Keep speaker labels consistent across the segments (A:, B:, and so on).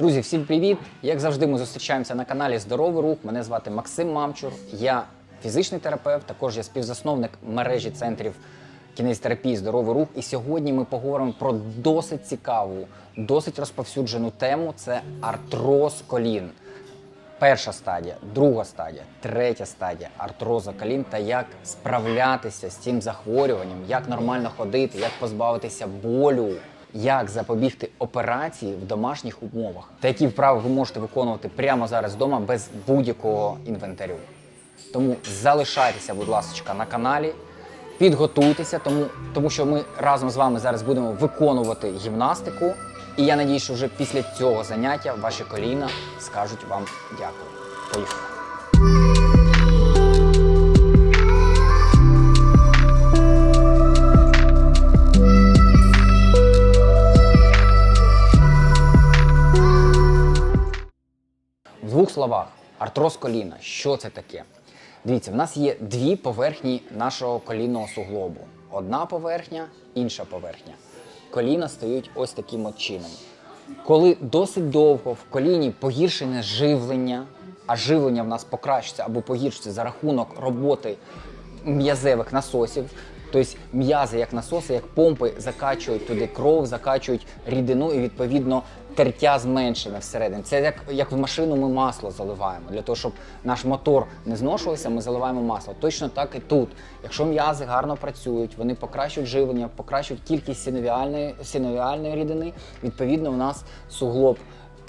A: Друзі, всім привіт! Як завжди, ми зустрічаємося на каналі Здоровий рух. Мене звати Максим Мамчур. Я фізичний терапевт, також я співзасновник мережі центрів кінезітерапії Здоровий рух. І сьогодні ми поговоримо про досить цікаву, досить розповсюджену тему це артроз колін. Перша стадія, друга стадія, третя стадія артроза колін та як справлятися з цим захворюванням, як нормально ходити, як позбавитися болю, як запобігти операції в домашніх умовах, та які вправи ви можете виконувати прямо зараз вдома без будь-якого інвентарю. Тому залишайтеся, будь ласка, на каналі, підготуйтеся, тому, тому що ми разом з вами зараз будемо виконувати гімнастику. І я надію, що вже після цього заняття ваші коліна скажуть вам дякую. Поїхали. Двох словах, артроз коліна. Що це таке? Дивіться, в нас є дві поверхні нашого колінного суглобу. Одна поверхня, інша поверхня. Коліна стають ось таким от чином. Коли досить довго в коліні погіршене живлення, а живлення в нас покращиться або погіршиться за рахунок роботи м'язевих насосів, тобто м'язи як насоси, як помпи закачують туди кров, закачують рідину і відповідно тертя зменшене всередині. Це як, як в машину ми масло заливаємо. Для того, щоб наш мотор не зношувався, ми заливаємо масло. Точно так і тут. Якщо м'язи гарно працюють, вони покращують живлення, покращують кількість синовіальної, синовіальної рідини, відповідно, у нас суглоб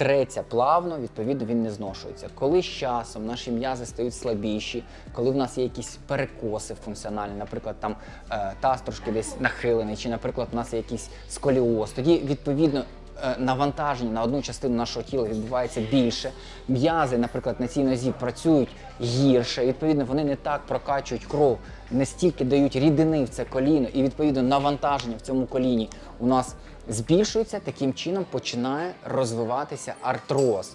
A: треться плавно, відповідно, він не зношується. Коли з часом наші м'язи стають слабіші, коли в нас є якісь перекоси функціональні, наприклад, там е, таз трошки десь нахилений, чи, наприклад, у нас є якийсь сколіоз, тоді відповідно. е, Навантаження на одну частину нашого тіла відбувається більше. М'язи, наприклад, на цій нозі працюють гірше. Відповідно, вони не так прокачують кров, не стільки дають рідини в це коліно, і відповідно навантаження в цьому коліні у нас збільшується, таким чином починає розвиватися артроз.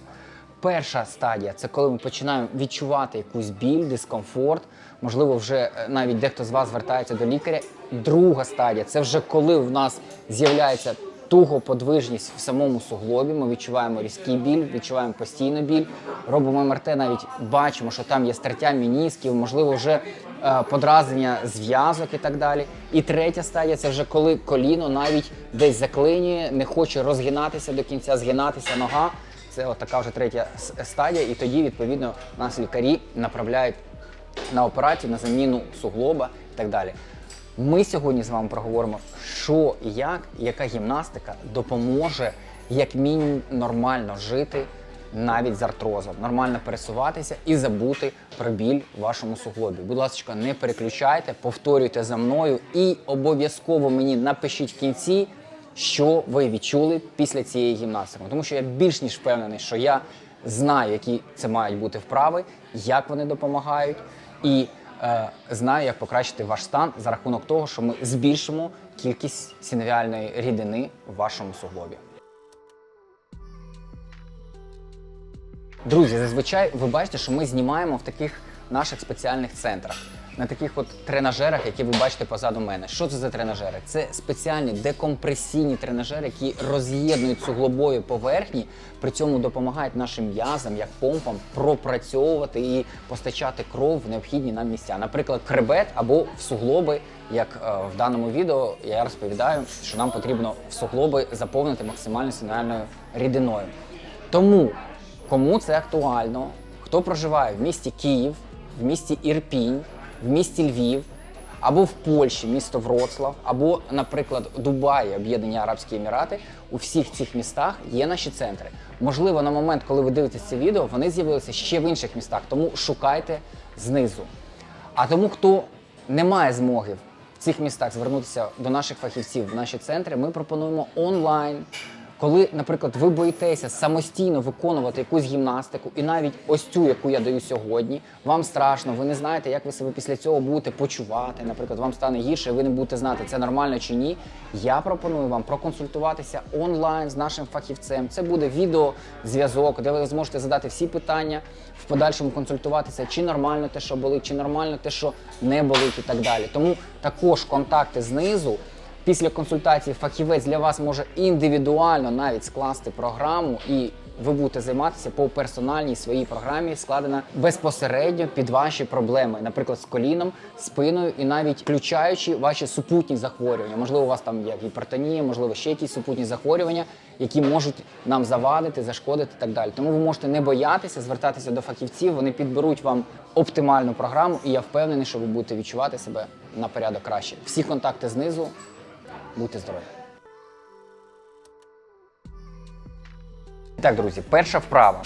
A: Перша стадія це коли ми починаємо відчувати якусь біль, дискомфорт. Можливо, вже е, навіть дехто з вас звертається до лікаря. Друга стадія це вже коли в нас з'являється тугоподвижність в самому суглобі. Ми відчуваємо різкий біль, відчуваємо постійно біль. Робимо МРТ, навіть бачимо, що там є стертя мінісків, можливо, вже подразнення зв'язок і так далі. І третя стадія це вже коли коліно навіть десь заклинює, не хоче розгинатися до кінця, згинатися нога. Це от така вже третя стадія, і тоді відповідно нас лікарі направляють на операцію, на заміну суглоба і так далі. Ми сьогодні з вами проговоримо, що і як, яка гімнастика допоможе як мінімум нормально жити навіть з артрозом, нормально пересуватися і забути про біль в вашому суглобі. Будь ласка, не переключайте, повторюйте за мною і обов'язково мені напишіть в кінці, що ви відчули після цієї гімнастики. Тому що я більш ніж впевнений, що я знаю, які це мають бути вправи, як вони допомагають, і е, знаю, як покращити ваш стан за рахунок того, що ми збільшимо кількість синовіальної рідини в вашому суглобі. Друзі, зазвичай ви бачите, що ми знімаємо в таких наших спеціальних центрах, на таких от тренажерах, які ви бачите позаду мене. Що це за тренажери? Це спеціальні декомпресійні тренажери, які роз'єднують суглобові поверхні, при цьому допомагають нашим м'язам, як помпам, пропрацьовувати і постачати кров в необхідні нам місця. Наприклад, в хребет або в суглоби, як е, в даному відео я розповідаю, що нам потрібно в суглоби заповнити максимально синальною рідиною. Тому Кому це актуально? Хто проживає в місті Київ, в місті Ірпінь, в місті Львів, або в Польщі, місто Вроцлав, або, наприклад, Дубаї, Об'єднані Арабські Емірати, у всіх цих містах є наші центри. Можливо, на момент, коли ви дивитесь це відео, вони з'явилися ще в інших містах, тому шукайте знизу. А тому, хто не має змоги в цих містах звернутися до наших фахівців в наші центри, ми пропонуємо онлайн. Коли, наприклад, ви боїтеся самостійно виконувати якусь гімнастику, і навіть ось цю, яку я даю сьогодні, вам страшно, ви не знаєте, як ви себе після цього будете почувати. Наприклад, вам стане гірше, ви не будете знати, це нормально чи ні. Я пропоную вам проконсультуватися онлайн з нашим фахівцем. Це буде відеозв'язок, де ви зможете задати всі питання, в подальшому консультуватися, чи нормально те, що болить, чи нормально те, що не болить, і так далі. Тому також контакти знизу. Після консультації фахівець для вас може індивідуально навіть скласти програму і ви будете займатися по персональній своїй програмі, складена безпосередньо під ваші проблеми, наприклад, з коліном, спиною і навіть включаючи ваші супутні захворювання. Можливо, у вас там є гіпертонія, можливо, ще якісь супутні захворювання, які можуть нам завадити, зашкодити і так далі. Тому ви можете не боятися звертатися до фахівців. Вони підберуть вам оптимальну програму, і я впевнений, що ви будете відчувати себе на порядок краще. Всі контакти знизу. Будьте здорові! Так, друзі, перша вправа.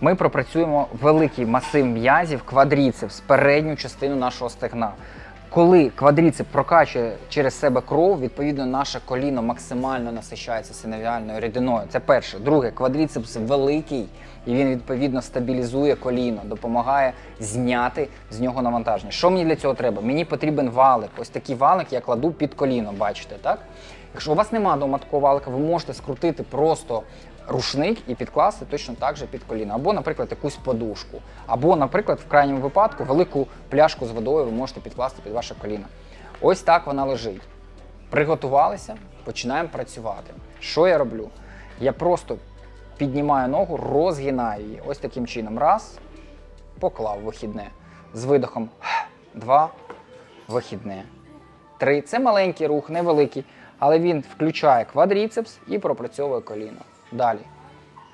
A: Ми пропрацюємо великий масив м'язів, квадріцепс, передню частину нашого стегна. Коли квадріцеп прокачує через себе кров, відповідно, наше коліно максимально насичається синовіальною рідиною. Це перше. Друге, квадріцепс великий і він відповідно стабілізує коліно, допомагає зняти з нього навантаження. Що мені для цього треба? Мені потрібен валик. Ось такий валик я кладу під коліно, бачите, так? Якщо у вас немає вдома такого валика, ви можете скрутити просто рушник і підкласти точно так же під коліно. Або, наприклад, якусь подушку. Або, наприклад, в крайньому випадку велику пляшку з водою ви можете підкласти під ваше коліно. Ось так вона лежить. Приготувалися, починаємо працювати. Що я роблю? Я просто піднімаю ногу, розгинаю її. Ось таким чином. Раз, поклав вихідне. З видохом. Два, вихідне. Три. Це маленький рух, невеликий, але він включає квадріцепс і пропрацьовує коліно. Далі.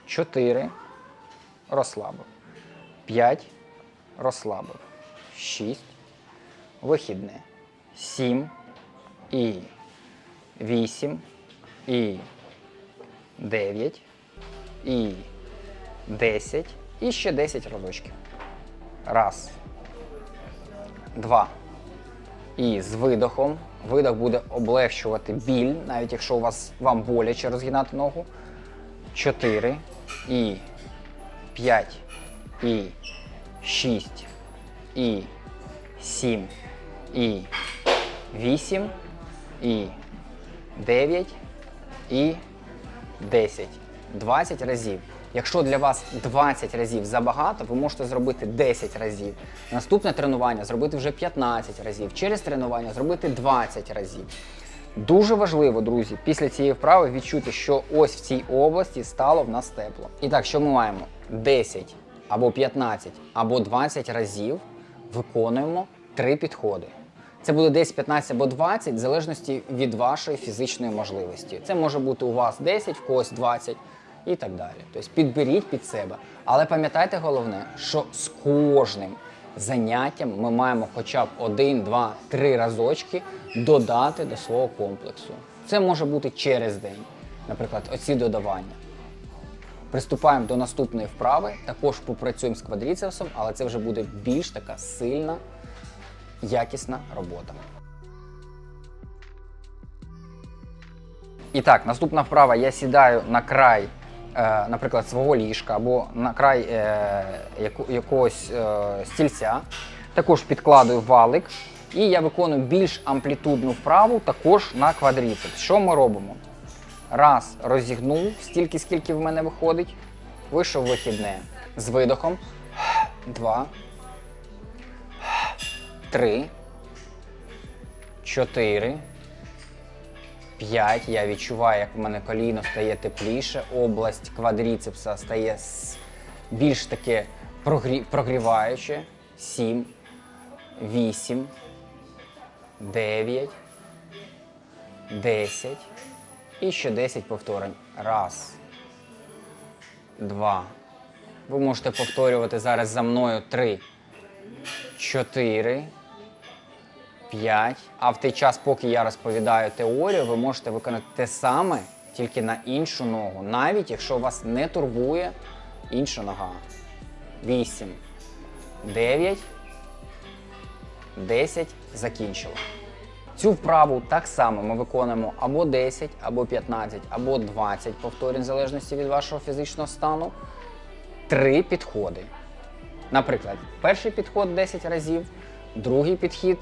A: Чотири. Розслабив. П'ять. Розслабив. Шість. Вихідне. Сім. І. Вісім. І. Дев'ять. І. Десять. І ще десять разочків. Раз. Два. І з видохом. Видох буде облегчувати біль, навіть якщо у вас вам боляче розгинати ногу. 4 і 5 і 6 і 7 і 8 і 9 і 10. 20 разів. Якщо для вас 20 разів забагато, ви можете зробити 10 разів. Наступне тренування зробити вже 15 разів. Через тренування зробити 20 разів. Дуже важливо, друзі, після цієї вправи відчути, що ось в цій області стало в нас тепло. І так, що ми маємо? 10 або 15 або 20 разів виконуємо три підходи. Це буде десь 15 або 20, в залежності від вашої фізичної можливості. Це може бути у вас 10, в когось 20 і так далі. Тобто підберіть під себе. Але пам'ятайте головне, що з кожним заняттям ми маємо хоча б один, два, три разочки додати до свого комплексу. Це може бути через день, наприклад, оці додавання. Приступаємо до наступної вправи. Також попрацюємо з квадріцепсом, але це вже буде більш така сильна, якісна робота. І так, наступна вправа. Я сідаю на край, наприклад, свого ліжка або на край е, якогось е, стільця. Також підкладую валик. І я виконую більш амплітудну вправу також на квадріцепс. Що ми робимо? Раз, розігнув, стільки, скільки в мене виходить. Вийшов вихідне. З видохом. Два. Три. Чотири. П'ять. Я відчуваю, як в мене коліно стає тепліше. Область квадріцепса стає більш таке прогрі... прогріваюче. Сім. Вісім. Дев'ять. Десять. І ще 10 повторень. Раз. Два. Ви можете повторювати зараз за мною три. Чотири. П'ять. А в той час, поки я розповідаю теорію, ви можете виконати те саме, тільки на іншу ногу. Навіть якщо вас не турбує інша нога. Вісім. Дев'ять. Десять. Закінчили. Цю вправу так само ми виконуємо або 10, або 15, або 20 повторень, в залежності від вашого фізичного стану. Три підходи. Наприклад, перший підход 10 разів, другий підхід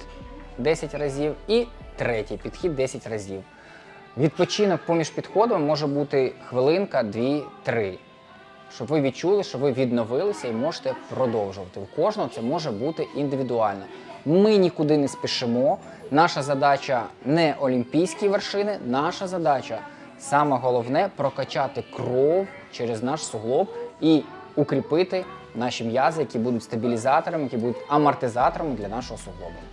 A: 10 разів і третій підхід 10 разів. Відпочинок поміж підходами може бути хвилинка, дві, три. Щоб ви відчули, що ви відновилися і можете продовжувати. У кожного це може бути індивідуально. Ми нікуди не спішимо. Наша задача не олімпійські вершини, наша задача Саме головне прокачати кров через наш суглоб і укріпити наші м'язи, які будуть стабілізаторами, які будуть амортизаторами для нашого суглобу.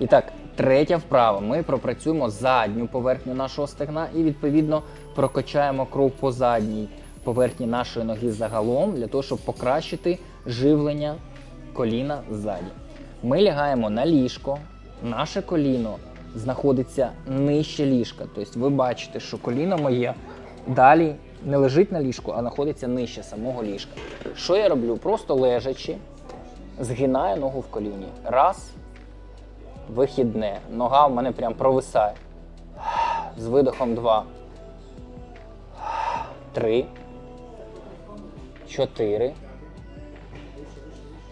A: І так, третя вправа. Ми пропрацюємо задню поверхню нашого стегна і відповідно прокачаємо кров по задній поверхні нашої ноги загалом для того, щоб покращити живлення коліна ззаді. Ми лягаємо на ліжко, наше коліно знаходиться нижче ліжка. Тобто ви бачите, що коліно моє далі не лежить на ліжку, а знаходиться нижче самого ліжка. Що я роблю? Просто лежачи, згинаю ногу в коліні. Раз, вихідне. Нога в мене прям провисає. З видохом два. Три. Чотири.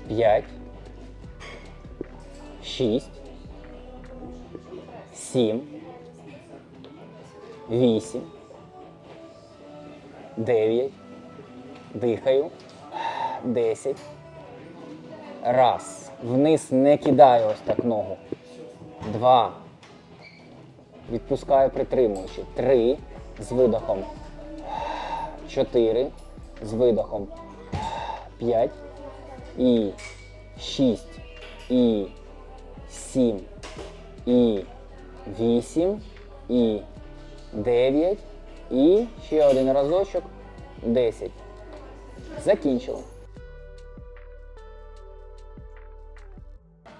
A: П'ять. Шість. Сім. Вісім. Дев'ять. Дихаю. Десять. Раз. Вниз не кидаю ось так ногу. Два. Відпускаю притримуючи. Три. З видохом. Чотири. З видохом. П'ять. І шість. І сім. І вісім. І дев'ять. І ще один разочок. Десять. Закінчили.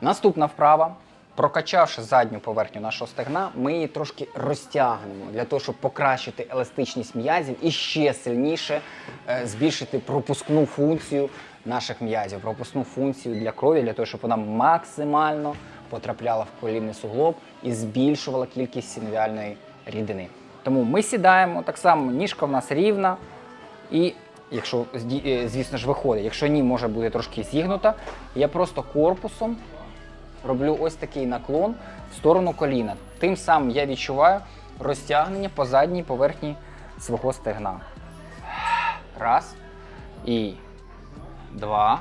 A: Наступна вправа. Прокачавши задню поверхню нашого стегна, ми її трошки розтягнемо для того, щоб покращити еластичність м'язів і ще сильніше е, збільшити пропускну функцію наших м'язів, пропускну функцію для крові, для того, щоб вона максимально потрапляла в колінний суглоб і збільшувала кількість синовіальної рідини. Тому ми сідаємо так само, ніжка в нас рівна, і якщо е, звісно ж виходить, якщо ні, може бути трошки зігнута, я просто корпусом роблю ось такий наклон в сторону коліна. Тим самим я відчуваю розтягнення по задній поверхні свого стегна. Раз. І два.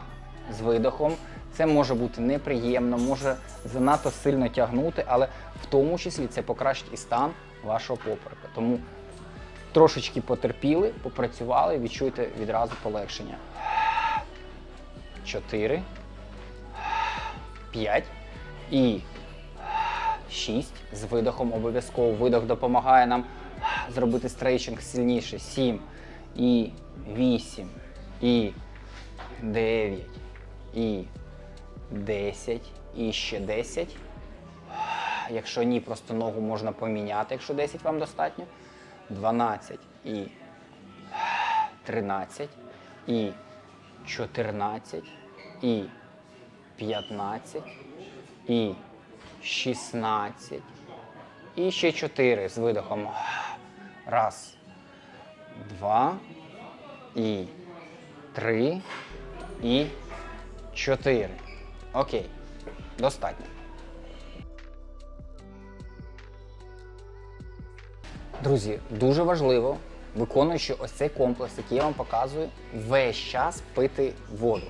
A: З видохом. Це може бути неприємно, може занадто сильно тягнути, але в тому числі це покращить і стан вашого поперека. Тому трошечки потерпіли, попрацювали, відчуйте відразу полегшення. Чотири. П'ять. І шість. З видохом обов'язково. Видох допомагає нам зробити стрейчинг сильніше. Сім. І вісім. І дев'ять. І десять. І ще десять. Якщо ні, просто ногу можна поміняти, якщо 10 вам достатньо. 12 і 13 і 14 і 15 і 16 і ще 4 з видохом. Раз, два і три і чотири. Окей, достатньо. Друзі, дуже важливо, виконуючи ось цей комплекс, який я вам показую, весь час пити воду.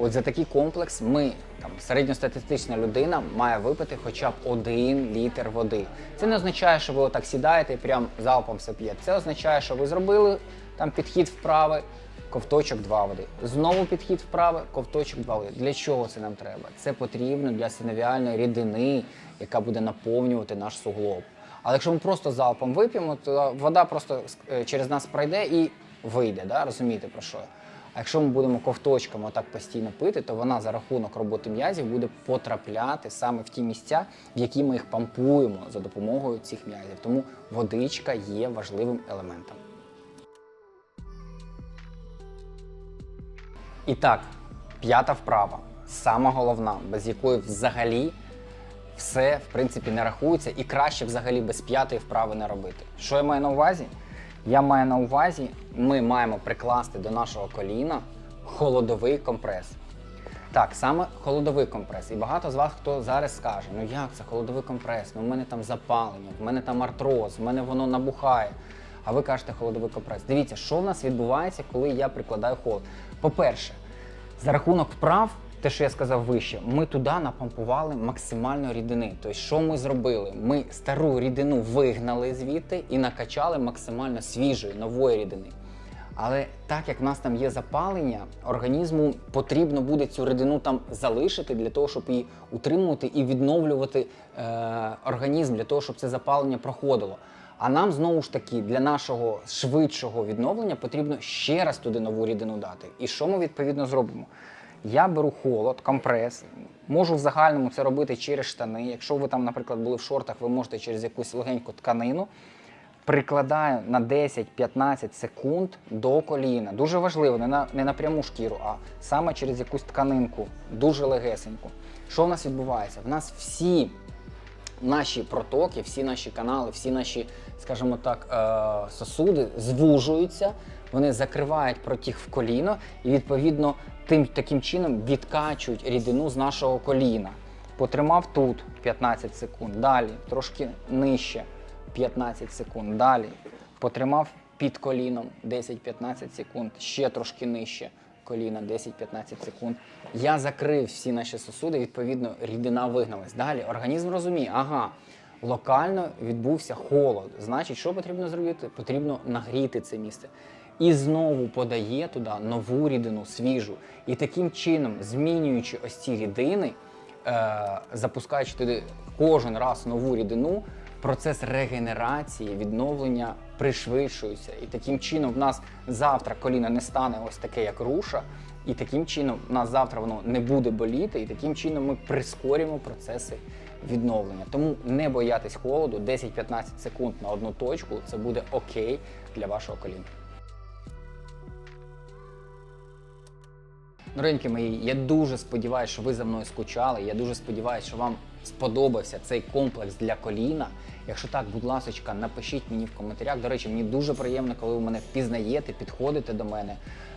A: От за такий комплекс ми, там, середньостатистична людина, має випити хоча б один літр води. Це не означає, що ви отак сідаєте і прям залпом все п'єте. Це означає, що ви зробили там підхід вправи, ковточок два води. Знову підхід вправи, ковточок два води. Для чого це нам треба? Це потрібно для синовіальної рідини, яка буде наповнювати наш суглоб. Але якщо ми просто залпом вип'ємо, то вода просто е, через нас пройде і вийде. Да? Розумієте про що? я? А якщо ми будемо ковточками отак постійно пити, то вона за рахунок роботи м'язів буде потрапляти саме в ті місця, в які ми їх пампуємо за допомогою цих м'язів. Тому водичка є важливим елементом. І так, п'ята вправа, сама головна, без якої взагалі все в принципі не рахується, і краще взагалі без п'ятої вправи не робити. Що я маю на увазі? Я маю на увазі, ми маємо прикласти до нашого коліна холодовий компрес. Так, саме холодовий компрес. І багато з вас, хто зараз скаже, ну як це холодовий компрес? Ну в мене там запалення, в мене там артроз, в мене воно набухає. А ви кажете холодовий компрес. Дивіться, що в нас відбувається, коли я прикладаю холод. По-перше, за рахунок вправ те, що я сказав вище, ми туди напомпували максимально рідини. Тобто, що ми зробили? Ми стару рідину вигнали звідти і накачали максимально свіжої, нової рідини. Але так як в нас там є запалення, організму потрібно буде цю рідину там залишити для того, щоб її утримувати і відновлювати е, організм для того, щоб це запалення проходило. А нам знову ж таки для нашого швидшого відновлення потрібно ще раз туди нову рідину дати. І що ми відповідно зробимо? Я беру холод, компрес, можу в загальному це робити через штани. Якщо ви там, наприклад, були в шортах, ви можете через якусь легеньку тканину прикладаю на 10-15 секунд до коліна. Дуже важливо, не на не на пряму шкіру, а саме через якусь тканинку, дуже легесеньку. Що в нас відбувається? В нас всі наші протоки, всі наші канали, всі наші, скажімо так, е, сосуди звужуються, вони закривають протяг в коліно і відповідно тим таким чином відкачують рідину з нашого коліна. Потримав тут 15 секунд, далі трошки нижче 15 секунд, далі потримав під коліном 10-15 секунд, ще трошки нижче коліна 10-15 секунд. Я закрив всі наші сосуди, відповідно, рідина вигналась. Далі організм розуміє, ага, локально відбувся холод. Значить, що потрібно зробити? Потрібно нагріти це місце. І знову подає туди нову рідину, свіжу. І таким чином, змінюючи ось ці рідини, е, запускаючи туди кожен раз нову рідину, процес регенерації, відновлення пришвидшується. І таким чином в нас завтра коліно не стане ось таке, як руша, і таким чином в нас завтра воно не буде боліти, і таким чином ми прискорюємо процеси відновлення. Тому не боятись холоду, 10-15 секунд на одну точку це буде окей для вашого коліна. Дорогенькі мої, я дуже сподіваюся, що ви за мною скучали. Я дуже сподіваюся, що вам сподобався цей комплекс для коліна. Якщо так, будь ласка, напишіть мені в коментарях. До речі, мені дуже приємно, коли ви мене впізнаєте, підходите до мене,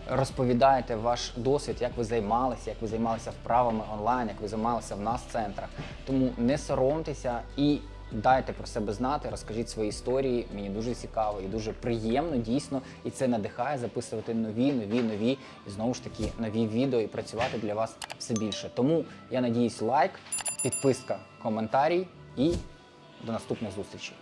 A: розповідаєте ваш досвід, як ви займалися, як ви займалися вправами онлайн, як ви займалися в нас центрах. Тому не соромтеся і дайте про себе знати, розкажіть свої історії. Мені дуже цікаво і дуже приємно, дійсно, і це надихає записувати нові, нові, нові і знову ж таки нові відео і працювати для вас все більше. Тому я надіюсь, лайк, підписка, коментарій і до наступних зустрічей.